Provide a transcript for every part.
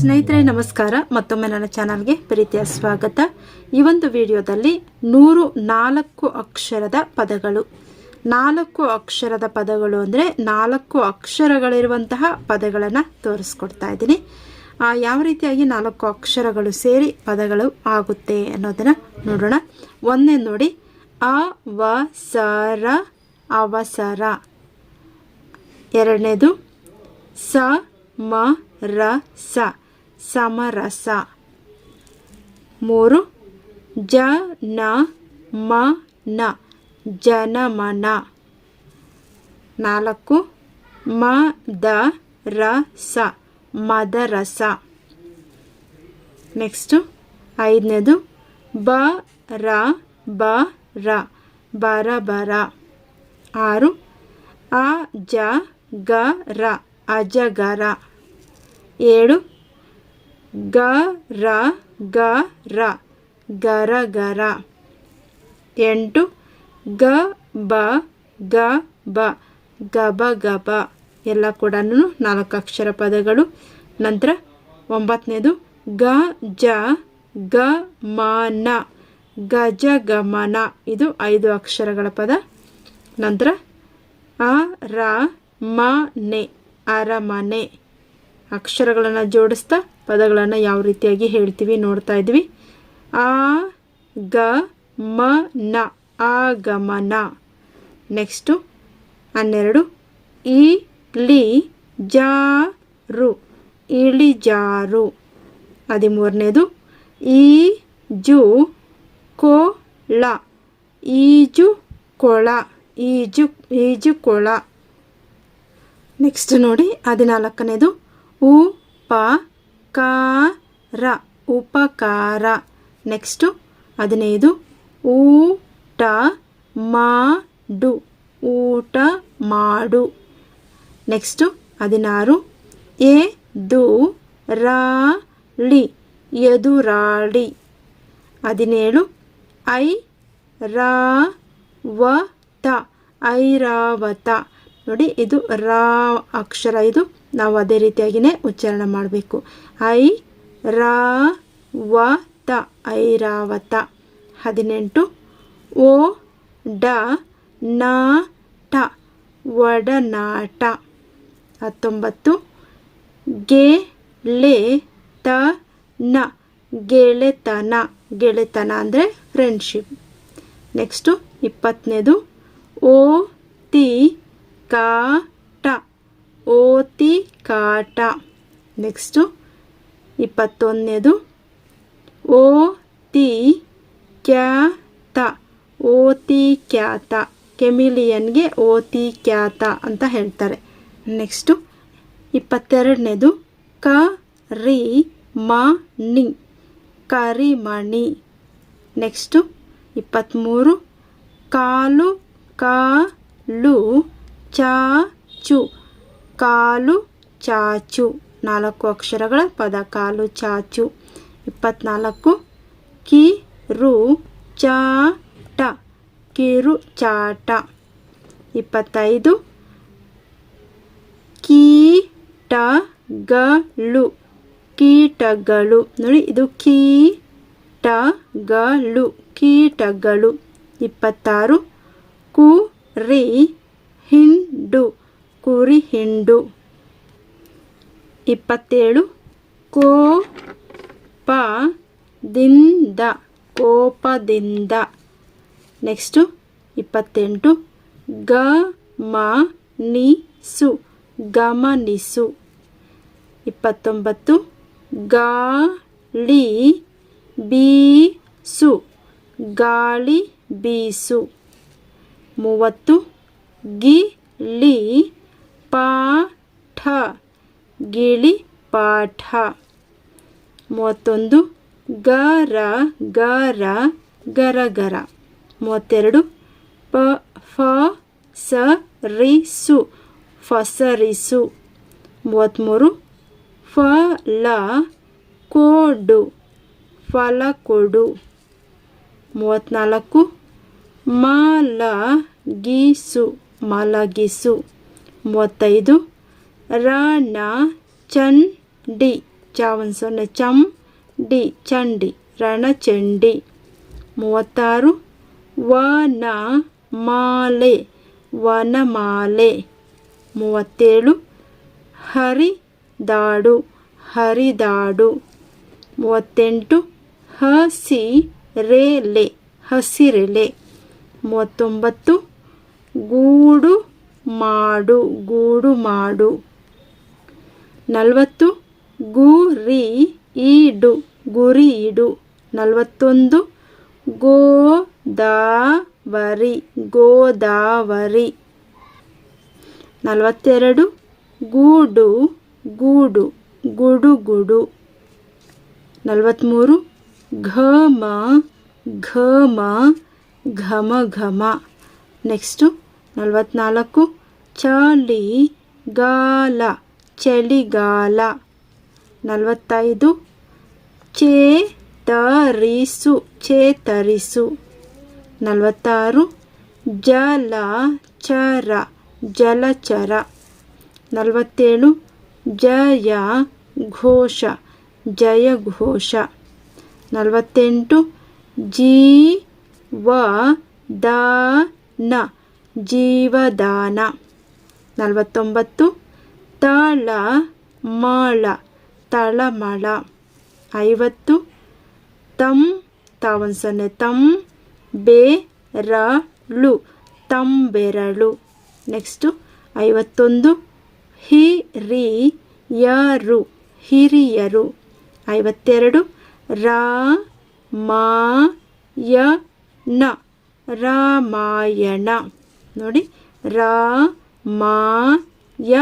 ಸ್ನೇಹಿತರೆ, ನಮಸ್ಕಾರ. ಮತ್ತೊಮ್ಮೆ ನನ್ನ ಚಾನಲ್ಗೆ ಪ್ರೀತಿಯ ಸ್ವಾಗತ. ಈ ಒಂದು ವಿಡಿಯೋದಲ್ಲಿ ನೂರು ನಾಲ್ಕು ಅಕ್ಷರದ ಪದಗಳು. ನಾಲ್ಕು ಅಕ್ಷರದ ಪದಗಳು ಅಂದರೆ ನಾಲ್ಕು ಅಕ್ಷರಗಳಿರುವಂತಹ ಪದಗಳನ್ನು ತೋರಿಸ್ಕೊಡ್ತಾ ಇದ್ದೀನಿ. ಯಾವ ರೀತಿಯಾಗಿ ನಾಲ್ಕು ಅಕ್ಷರಗಳು ಸೇರಿ ಪದಗಳು ಆಗುತ್ತೆ ಅನ್ನೋದನ್ನು ನೋಡೋಣ. ಒಂದೇ ನೋಡಿ. ಅ ವ ಅವಸರ ಅವಸರ. ಎರಡನೇದು ಸ ಮ ರ ಸ ಸಮರಸ ಮೂರು ಜ ನ ಮ ನ ಜನಮನ ನಾಲ್ಕು ಮ ದ ರ ಸ ಮದರಸ ನೆಕ್ಸ್ಟು ಐದನೇದು ಬ ರ ಬ ರ ಬರ ಬರ ಆರು ಅ ಜ ಗ ರ ಅಜಗರ ಏಳು ಗ, ರ ಗ, ರ. ಗರ ಗರ ಎಂಟು, ಗ, ಬ ಗ, ಬ. ಗಬ ಗಬ ಎಲ್ಲ ಕೂಡ ನಾಲ್ಕು ಅಕ್ಷರ ಪದಗಳು. ನಂತರ ಒಂಬತ್ತನೇದು ಗ, ಜ, ಗ, ಮ, ನ. ಗಜ ಗಮನ ಇದು ಐದು ಅಕ್ಷರಗಳ ಪದ. ನಂತರ ಅ, ರ, ಮ, ನೆ. ಅರಮನೆ. ಅಕ್ಷರಗಳನ್ನು ಜೋಡಿಸ್ತಾ ಪದಗಳನ್ನು ಯಾವ ರೀತಿಯಾಗಿ ಹೇಳ್ತೀವಿ ನೋಡ್ತಾ ಇದ್ವಿ. ಆ, ಗ, ಮ, ನ, ಆಗಮನ. ನೆಕ್ಸ್ಟು ಹನ್ನೆರಡು. ಇ, ಲಿ, ಜಾರು. ಇಳಿಜಾರು. ಹದಿಮೂರನೇದು. ಈ ಜು ಕೊಳ ಈಜು ಕೊಳ. ಈಜು ಈಜು, ಕೊಳ. ನೆಕ್ಸ್ಟ್ ನೋಡಿ ಹದಿನಾಲ್ಕನೇದು. ಉ ಪ ಕ ರ ಉಪಕಾರ ನೆಕ್ಸ್ಟು ಹದಿನೈದು ಊಟ ಮಾಡು ಊಟ ಮಾಡು ನೆಕ್ಸ್ಟು ಹದಿನಾರು ಎ ದು ರಾಳಿ ಎದುರಾಳಿ ಹದಿನೇಳು ಐ ರಾ ವ ತ ಐರಾವತ ನೋಡಿ, ಇದು ರಾ, ಅಕ್ಷರ, ಇದು ನಾವು ಅದೇ ರೀತಿಯಾಗಿಯೇ ಉಚ್ಚಾರಣೆ ಮಾಡಬೇಕು. ಐ, ರಾ, ವ, ತ ಐರಾವತ ಹದಿನೆಂಟು. ಓ, ಡ, ನ ಟ ಒಡನಾಟ. ಹತ್ತೊಂಬತ್ತು. ಗೆ, ಲೆ, ತ, ನ, ಗೆಳೆತನ. ಗೆಳೆತನ ಅಂದರೆ ಫ್ರೆಂಡ್ಶಿಪ್ ನೆಕ್ಸ್ಟು ಇಪ್ಪತ್ತನೇದು. ಓ, ತಿ ಕಾಟ ಓತಿ ಕಾಟ ನೆಕ್ಸ್ಟು ಇಪ್ಪತ್ತೊಂದನೇದು ಓ ತಿ ಕ್ಯಾತ ಓತಿ ಖ್ಯಾತ ಕೆಮಿಲಿಯನ್ಗೆ ಓತಿ ಖ್ಯಾತ ಅಂತ ಹೇಳ್ತಾರೆ. ನೆಕ್ಸ್ಟು ಇಪ್ಪತ್ತೆರಡನೇದು ಕ ರಿ ಮ ನಿ ಕರಿಮಣಿ. ನೆಕ್ಸ್ಟು ಇಪ್ಪತ್ತ್ಮೂರು, ಕಾಲು ಕಾಲು ಚಾಚು. ಕಾಲು ಚಾಚು. ನಾಲ್ಕು ಅಕ್ಷರಗಳ ಪದ. ಕಾಲು ಚಾಚು. ಇಪ್ಪತ್ನಾಲ್ಕು. ಕಿರು ಚಾಟ ಕಿರು ಚಾಟ ಇಪ್ಪತ್ತೈದು. ಕೀಟಗಳು. ಕೀಟಗಳು. ನೋಡಿ, ಇದು ಕೀಟಗಳು. ಕೀಟಗಳು. ಇಪ್ಪತ್ತಾರು. ಕುರಿ, ಹಿಂಡು. ಕುರಿ ಹಿಂಡು. ಇಪ್ಪತ್ತೇಳು. ಕೋಪದಿಂದ ಕೋಪದಿಂದ. ನೆಕ್ಸ್ಟು ಇಪ್ಪತ್ತೆಂಟು. ಗಮನಿಸು ಗಮನಿಸು. ಇಪ್ಪತ್ತೊಂಬತ್ತು. ಗಾಳಿ ಬೀಸು ಗಾಳಿ ಬೀಸು. ಮೂವತ್ತು. ಗಿಳಿ ಪಾಠ. ಗಿಳಿ ಪಾಠ. ಮೂವತ್ತೊಂದು. ಗರ ಗರ ಗರ ಗರ. ಮೂವತ್ತೆರಡು. ಪ, ಫ, ಸ, ರಿ ರಿಸು ಫಸರಿಸು ಮೂವತ್ತ್ಮೂರು. ಫಲ ಕೊಡು. ಫಲ ಕೊಡು. ಮೂವತ್ತ್ನಾಲ್ಕು. ಮಲಗಿಸು ಮಲಗಿಸು ಮೂವತ್ತೈದು. ರಣ ಚಂಡಿ ಚ ಒಂದು ಸೊನ್ನೆ, ಚಂ, ಡಿ. ಚಂಡಿ ರಣಚಂಡಿ ಮೂವತ್ತಾರು. ವನ ಮಾಲೆ, ವನಮಾಲೆ. ಮೂವತ್ತೇಳು. ಹರಿದಾಡು ಹರಿದಾಡು. ಮೂವತ್ತೆಂಟು. ಹಸಿ ರೇಲೆ ಹಸಿರೆಲೆ. ಮೂವತ್ತೊಂಬತ್ತು. ಗೂಡು ಮಾಡು, ಗೂಡು ಮಾಡು. ನಲವತ್ತು, ಗುರಿ ಈಡು, ಗುರಿ ಇಡು. ನಲವತ್ತೊಂದು, ಗೋದಾವರಿ ಗೋದಾವರಿ. ನಲವತ್ತೆರಡು, ಗೂಡು ಗೂಡು ಗುಡು ನಲವತ್ತ್ಮೂರು, ಘಮ ಘಮ ಘಮ ಘಮ. ನೆಕ್ಸ್ಟು ನಲವತ್ತ್ನಾಲ್ಕು ಚಳಿ ಗಾಲ ಚಳಿಗಾಲ ನಲವತ್ತೈದು ಚೇತರಿಸು ಚೇತರಿಸು ನಲವತ್ತಾರು ಜಲಚರ ಜಲಚರ ನಲವತ್ತೇಳು ಜಯ ಘೋಷ ಜಯ ಘೋಷ ನಲವತ್ತೆಂಟು ಜೀವ ದಾನ ಜೀವದಾನ. ನಲವತ್ತೊಂಬತ್ತು. ತಳ ಮಳ. ತಳಮಳ. ಐವತ್ತು. ತಂ ತಾವನ್ ಸೊನ್ನೆ ತಂ, ಬೇರಳು. ತಂಬೆರಳು. ನೆಕ್ಸ್ಟು, ಐವತ್ತೊಂದು. ಹಿರಿಯರು. ಹಿರಿಯರು. ಐವತ್ತೆರಡು. ರಾ ಮಾ ಯ ನ ರಾಮಾಯಣ. ನೋಡಿ ರಾ ಮಾ ಯ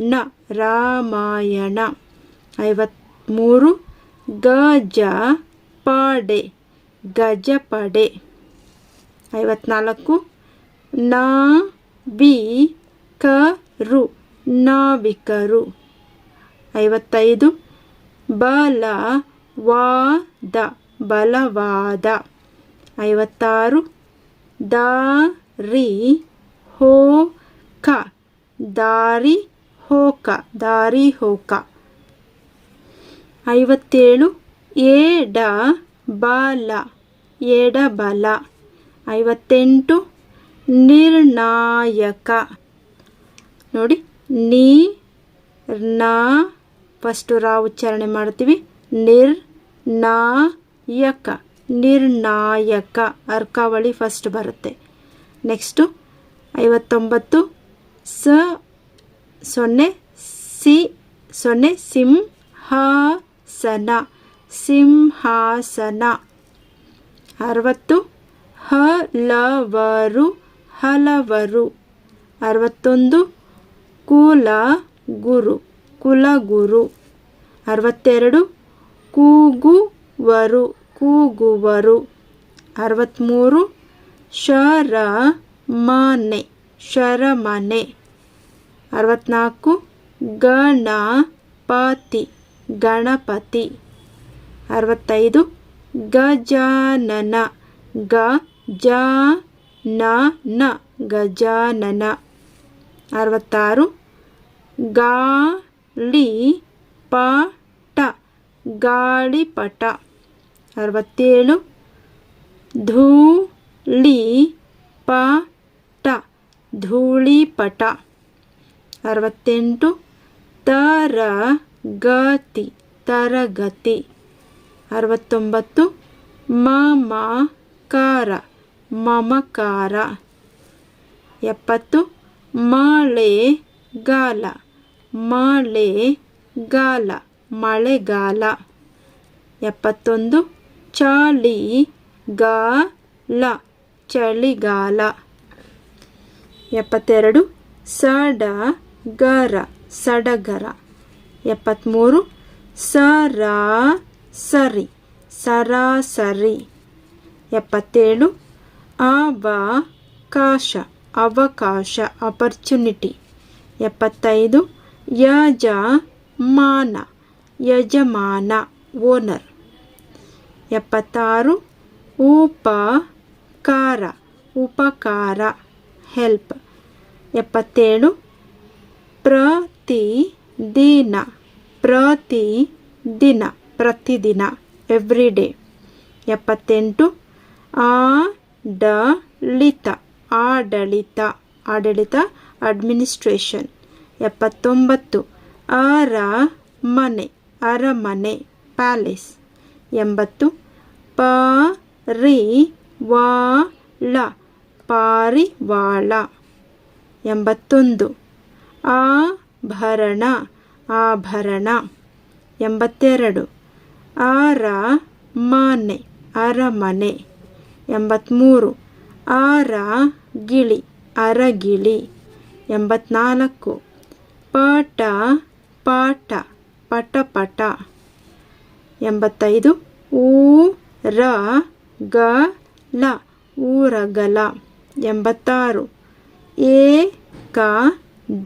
ನ ರಾಮಾಯಣ. ಐವತ್ತ್ಮೂರು ಗಜ ಪಡೆ ಗಜಪಡೆ. ಐವತ್ನಾಲ್ಕು ಕರು ನಾವಿಕರು. ಐವತ್ತೈದು, ಬಲವಾದ ಬಲವಾದ. ಐವತ್ತಾರು ದಾರಿ ಹೋಕ ದಾರಿ ಹೋಕ ದಾರಿ ಹೋಕ ಐವತ್ತೇಳು ಏಡ ಬಲ ಎಡಬಲ ಐವತ್ತೆಂಟು, ನಿರ್ಣಾಯಕ. ನೋಡಿ, ನೀ ನಾ ಫಸ್ಟು ರಾ ಉಚ್ಚಾರಣೆ ಮಾಡ್ತೀವಿ. ನಿರ್ ನಾಯಕ ನಿರ್ಣಾಯಕ. ಅರ್ಕಾವಳಿ ಫಸ್ಟ್ ಬರುತ್ತೆ. ನೆಕ್ಸ್ಟು ಐವತ್ತೊಂಬತ್ತು, ಸ, ಸೊನ್ನೆ, ಸಿ, ಸೊನ್ನೆ, ಸಿಂಹಾಸನ ಸಿಂಹಾಸನ. ಅರವತ್ತು, ಹಲವರು ಹಲವರು. ಅರವತ್ತೊಂದು ಕುಲ ಗುರು ಕುಲಗುರು. ಅರವತ್ತೆರಡು, ಕೂಗುವರು ಕೂಗುವರು. ಅರವತ್ತ್ಮೂರು ಶರ ಮನೆ ಶರಮನೆ. ಅರವತ್ತ್ನಾಲ್ಕು ಗಣಪತಿ ಗಣಪತಿ. ಅರವತ್ತೈದು, ಗಜಾನನ ಗ ಜ ನ ನ ಗಜಾನನ. ಅರವತ್ತಾರು, ಗಾಳಿ ಪಟ ಗಾಳಿಪಟ ಅರವತ್ತೇಳು ಧೂಳಿ ಪಟ ಧೂಳಿಪಟ. ಅರವತ್ತೆಂಟು. ತರಗತಿ ತರಗತಿ. ಅರವತ್ತೊಂಬತ್ತು. ಮಮಕಾರ ಮಮಕಾರ. ಎಪ್ಪತ್ತು. ಮಳೆಗಾಲ ಮಳೆಗಾಲ ಮಳೆಗಾಲ ಎಪ್ಪತ್ತೊಂದು. ಚಳಿಗಾಲ ಚಳಿಗಾಲ. ಎಪ್ಪತ್ತೆರಡು, ಸಡಗರ ಸಡಗರ. ಎಪ್ಪತ್ತ್ಮೂರು ಸರಾಸರಿ ಸರಾಸರಿ. ಎಪ್ಪತ್ತೇಳು, ಅವಕಾಶ ಅವಕಾಶ ಅಪರ್ಚುನಿಟಿ ಎಪ್ಪತ್ತೈದು, ಯಜಮಾನ ಯಜಮಾನ ಓನರ್ ಎಪ್ಪತ್ತಾರು ಉಪಕಾರ ಉಪಕಾರ ಹೆಲ್ಪ್ ಎಪ್ಪತ್ತೇಳು ಪ್ರತಿ ದಿನ ಪ್ರತಿ ದಿನ ಪ್ರತಿದಿನ ಎವ್ರಿ ಡೇ ಎಪ್ಪತ್ತೆಂಟು, ಆಡಳಿತ ಆಡಳಿತ ಆಡಳಿತ ಅಡ್ಮಿನಿಸ್ಟ್ರೇಷನ್ ಎಪ್ಪತ್ತೊಂಬತ್ತು, ಅರಮನೆ ಅರಮನೆ ಪ್ಯಾಲೇಸ್ ಎಂಬತ್ತು ಪರಿವಾಳ ಪಾರಿವಾಳ. ಎಂಬತ್ತೊಂದು. ಆಭರಣ ಆಭರಣ. ಎಂಬತ್ತೆರಡು. ಅರಮನೆ ಅರಮನೆ. ಎಂಬತ್ತ್ಮೂರು ಅರಗಿಳಿ ಅರಗಿಳಿ. ಎಂಬತ್ನಾಲ್ಕು. ಪಟ ಪಾಠ, ಪಟ ಪಟ. ಎಂಬತ್ತೈದು. ರ, ಗ ಲ ಊರಗಲ. ಎಂಬತ್ತಾರು. ಕ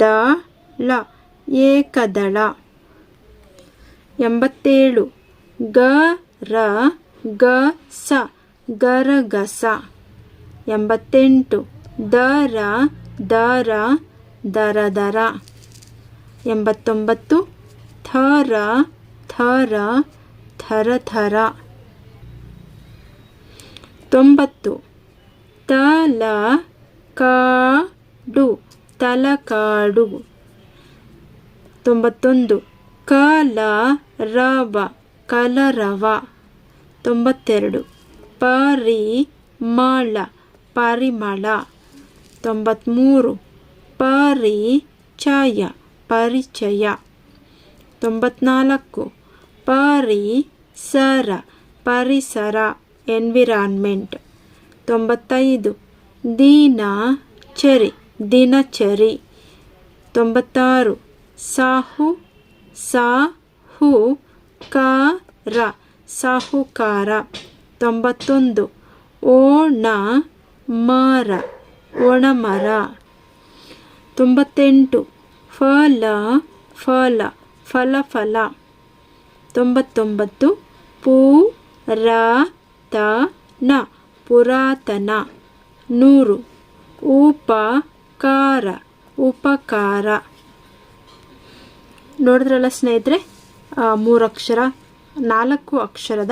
ದ ಲ ಏಕದಳ. ಎಂಬತ್ತೇಳು. ಗ ರ ಗ ಸ. ಗರಗಸ. ಎಂಬತ್ತೆಂಟು. ದರ ದರ ದರ ದರ ಎಂಬತ್ತೊಂಬತ್ತು. ಥರ ಥರ ಥರ ಥರ ತೊಂಬತ್ತು. ತಲ ಕಾಡು ತಲಕಾಡು. ತೊಂಬತ್ತೊಂದು. ಕಲ ರವ ಕಲರವ. ತೊಂಬತ್ತೆರಡು. ಪರಿಮಳ ಪರಿಮಳ. ತೊಂಬತ್ತ್ಮೂರು ಪರಿಚಯ ಪರಿಚಯ. ತೊಂಬತ್ನಾಲ್ಕು. ಪರಿಸರ ಪರಿಸರ. ಎನ್ವಿರಾನ್ಮೆಂಟ್. ತೊಂಬತ್ತೈದು. ದಿನಚರಿ ದಿನಚರಿ ತೊಂಬತ್ತಾರು. ಸಾಹು ಸಾಹು ಕಾರ, ಸಾಹುಕಾರ. ತೊಂಬತ್ತೊಂದು. ಓಣ, ಮರ, ಒಣಮರ. ತೊಂಬತ್ತೆಂಟು. ಫಲ ಫಲ ಫಲ ಫಲ ತೊಂಬತ್ತೊಂಬತ್ತು ಪುರಾತನ ಪುರಾತನ. ನೂರು. ಉಪಕಾರ. ಉಪಕಾರ. ನೋಡಿದ್ರಲ್ಲ ಸ್ನೇಹಿತರೆ ಮೂರಕ್ಷರ ನಾಲ್ಕು ಅಕ್ಷರದ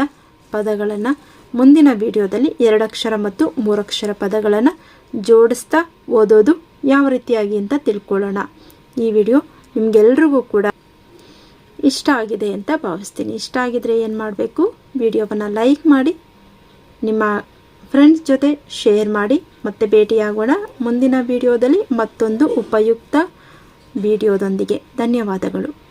ಪದಗಳನ್ನು ಮುಂದಿನ ವಿಡಿಯೋದಲ್ಲಿ ಎರಡಕ್ಷರ ಮತ್ತು ಮೂರಕ್ಷರ ಪದಗಳನ್ನು ಜೋಡಿಸ್ತಾ ಓದೋದು ಯಾವ ರೀತಿಯಾಗಿ ಅಂತ ತಿಳ್ಕೊಳ್ಳೋಣ. ಈ ವಿಡಿಯೋ ನಿಮಗೆಲ್ರಿಗೂ ಕೂಡ ಇಷ್ಟ ಆಗಿದೆ ಅಂತ ಭಾವಿಸ್ತೀನಿ. ಇಷ್ಟ ಆಗಿದ್ರೆ ಏನು ಮಾಡಬೇಕು? ವಿಡಿಯೋವನ್ನು ಲೈಕ್ ಮಾಡಿ ನಿಮ್ಮ ಫ್ರೆಂಡ್ಸ್ ಜೊತೆ ಶೇರ್ ಮಾಡಿ ಮತ್ತೆ ಭೇಟಿಯಾಗೋಣ ಮುಂದಿನ ವಿಡಿಯೋದಲ್ಲಿ ಮತ್ತೊಂದು ಉಪಯುಕ್ತ ವಿಡಿಯೋದೊಂದಿಗೆ ಧನ್ಯವಾದಗಳು.